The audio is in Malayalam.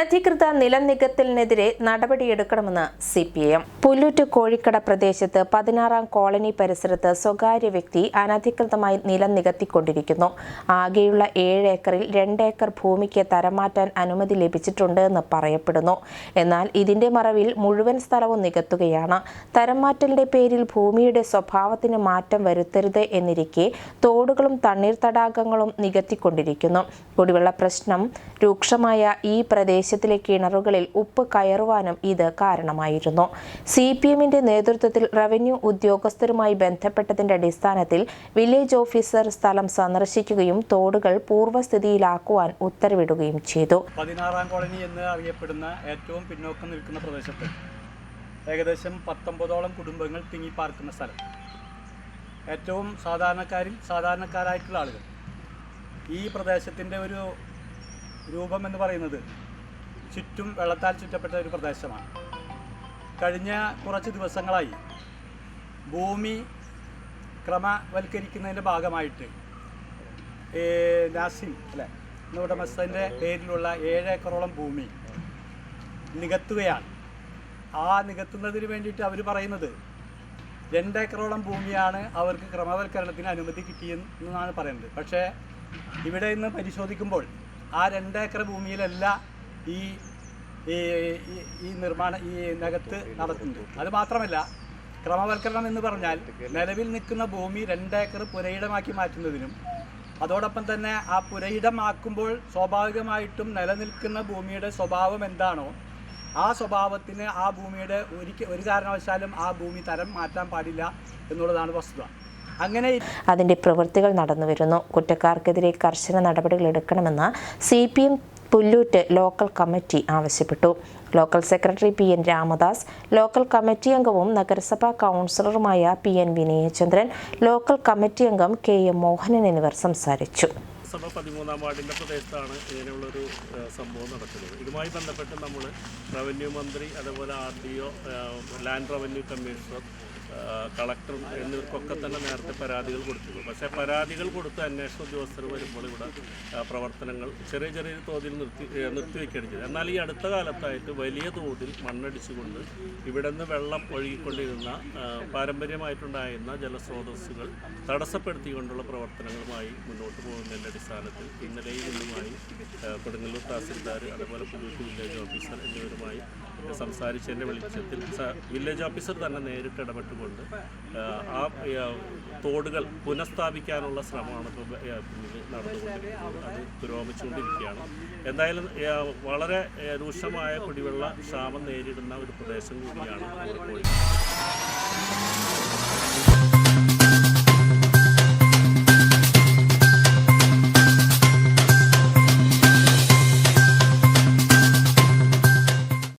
അനധികൃത നിലം നികത്തലിനെതിരെ നടപടിയെടുക്കണമെന്ന് C P M Pullut Kozhikkada പ്രദേശത്ത് പതിനാറാം കോളനി പരിസരത്ത് സ്വകാര്യ വ്യക്തി അനധികൃതമായി നിലം നികത്തിക്കൊണ്ടിരിക്കുന്നു ആകെയുള്ള ഏഴ് ഏക്കറിൽ രണ്ട് ഏക്കർ ഭൂമിക്ക് തരമാറ്റാൻ അനുമതി ലഭിച്ചിട്ടുണ്ട് എന്ന് പറയപ്പെടുന്നു. എന്നാൽ ഇതിന്റെ മറവിൽ മുഴുവൻ സ്ഥലവും നികത്തുകയാണ്. തരം മാറ്റലിന്റെ പേരിൽ ഭൂമിയുടെ സ്വഭാവത്തിന് മാറ്റം വരുത്തരുത് എന്നിരിക്കെ തോടുകളും തണ്ണീർ തടാകങ്ങളും നികത്തിക്കൊണ്ടിരിക്കുന്നു. കുടിവെള്ള പ്രശ്നം രൂക്ഷമായ ഈ പ്രദേശത്തിലെ കിണറുകളിൽ ഉപ്പ് കയറുവാനും ഇത് കാരണമായിരുന്നു. സി പി എമ്മിന്റെ നേതൃത്വത്തിൽ റവന്യൂ ഉദ്യോഗസ്ഥരുമായി ബന്ധപ്പെട്ടതിന്റെ അടിസ്ഥാനത്തിൽ വില്ലേജ് ഓഫീസർ സ്ഥലം സന്ദർശിക്കുകയും തോടുകൾ പൂർവസ്ഥിതിയിലാക്കുവാൻ ഉത്തരവിടുകയും ചെയ്തു. പതിനാറാം കോളനി എന്ന് അറിയപ്പെടുന്ന ഏറ്റവും പിന്നോക്കം നിൽക്കുന്ന പ്രദേശത്ത് ഏകദേശം പത്തൊമ്പതോളം കുടുംബങ്ങൾ തിങ്ങി പാർക്കുന്ന സ്ഥലം. ഏറ്റവും സാധാരണക്കാരിൽ സാധാരണക്കാരായിട്ടുള്ള ആളുകൾ. ഈ പ്രദേശത്തിന്റെ ഒരു രൂപം എന്ന് പറയുന്നത് ചുറ്റും വെള്ളത്താൽ ചുറ്റപ്പെട്ട ഒരു പ്രദേശമാണ്. കഴിഞ്ഞ കുറച്ച് ദിവസങ്ങളായി ഭൂമി ക്രമവൽക്കരിക്കുന്നതിന്റെ ഭാഗമായിട്ട് നാസിം അല്ലേ ഉടമസ്ഥന്റെ പേരിലുള്ള ഏഴ് ഏക്കറോളം ഭൂമി നികത്തുകയാണ്. ആ നികത്തുന്നതിന് വേണ്ടിയിട്ട് അവർ പറയുന്നത് രണ്ട് ഏക്കറോളം ഭൂമിയാണ് അവർക്ക് ക്രമവൽക്കരണത്തിന് അനുമതി കിട്ടിയെന്നാണ് പറയുന്നത്. പക്ഷേ ഇവിടെ ഇന്ന് പരിശോധിക്കുമ്പോൾ ആ രണ്ടേക്കർ ഭൂമിയിലല്ല ഈ ഈ നിർമ്മാണ ഈ നികത്ത് നടത്തുന്നത്. അത് മാത്രമല്ല ക്രമവൽക്കരണം എന്ന് പറഞ്ഞാൽ നിലവിൽ നിൽക്കുന്ന ഭൂമി രണ്ടേക്കർ പുരയിടമാക്കി മാറ്റുന്നതിനും അതോടൊപ്പം തന്നെ ആ പുരയിടമാക്കുമ്പോൾ സ്വാഭാവികമായിട്ടും നിലനിൽക്കുന്ന ഭൂമിയുടെ സ്വഭാവം എന്താണോ ആ സ്വഭാവത്തിന് ആ ഭൂമിയുടെ ഒരിക്കൽ ഒരു കാരണവശാലും ആ ഭൂമി തരം മാറ്റാൻ പാടില്ല എന്നുള്ളതാണ് വസ്തുത. അങ്ങനെ അതിന്റെ പ്രവൃത്തികൾ നടന്നു വരുന്നു. കുറ്റക്കാർക്കെതിരെ കർശന നടപടികൾ എടുക്കണമെന്ന് C P M Pullut local committee ആവശ്യപ്പെട്ടു. Local secretary P N Ramadas local committee അംഗവും നഗരസഭാ കൗൺസിലറുമായ P N Vinayachandran local committee അംഗം കെ എം മോഹനൻ എന്നിവർ സംസാരിച്ചു. സഭ പതിമൂന്നാം വാർഡിന്റെ പ്രദേശത്താണ് ഇങ്ങനെയുള്ളൊരു സംഭവം നടക്കുന്നത്. ഇതുമായി ബന്ധപ്പെട്ട് നമ്മൾ റവന്യൂ മന്ത്രി അതേപോലെ R D O land revenue commissioner collector എന്നിവർക്കൊക്കെ തന്നെ നേരത്തെ പരാതികൾ കൊടുത്തിരുന്നു. പക്ഷേ പരാതികൾ കൊടുത്ത് അന്വേഷണ ഉദ്യോഗസ്ഥർ വരുമ്പോൾ ഇവിടെ പ്രവർത്തനങ്ങൾ ചെറിയ ചെറിയ തോതിൽ നിർത്തി നിർത്തിവെക്കുകയാണ് ചെയ്തത്. എന്നാൽ ഈ അടുത്ത കാലത്തായിട്ട് വലിയ തോതിൽ മണ്ണടിച്ചുകൊണ്ട് ഇവിടെ നിന്ന് വെള്ളം ഒഴുകിക്കൊണ്ടിരുന്ന പാരമ്പര്യമായിട്ടുണ്ടായിരുന്ന ജലസ്രോതസ്സുകൾ തടസ്സപ്പെടുത്തിക്കൊണ്ടുള്ള പ്രവർത്തനങ്ങളുമായി മുന്നോട്ട് പോകുന്നതിന്റെ അടിസ്ഥാനത്തിൽ ഇന്നലെയും ഇന്നുമായി കൊടുങ്ങല്ലൂർ തഹസിൽദാർ അതുപോലെ പുതുക്കി വില്ലേജ് ഓഫീസർ എന്നിവരുമായി സംസാരിച്ചതിന്റെ വെളിച്ചത്തിൽ വില്ലേജ് ഓഫീസർ തന്നെ നേരിട്ട് ഇടപെട്ടുകൊണ്ട് കൊണ്ട് ആ തോടുകൾ പുനഃസ്ഥാപിക്കാനുള്ള ശ്രമമാണ് ഇപ്പോൾ നടന്നുകൊണ്ടിരിക്കുന്നത്. അത് പുരോഗമിച്ചുകൊണ്ടിരിക്കുകയാണ്. എന്തായാലും വളരെ രൂക്ഷമായ കുടിവെള്ള ക്ഷാമം നേരിടുന്ന ഒരു പ്രദേശം കൂടിയാണ് കോഴിക്കോട്.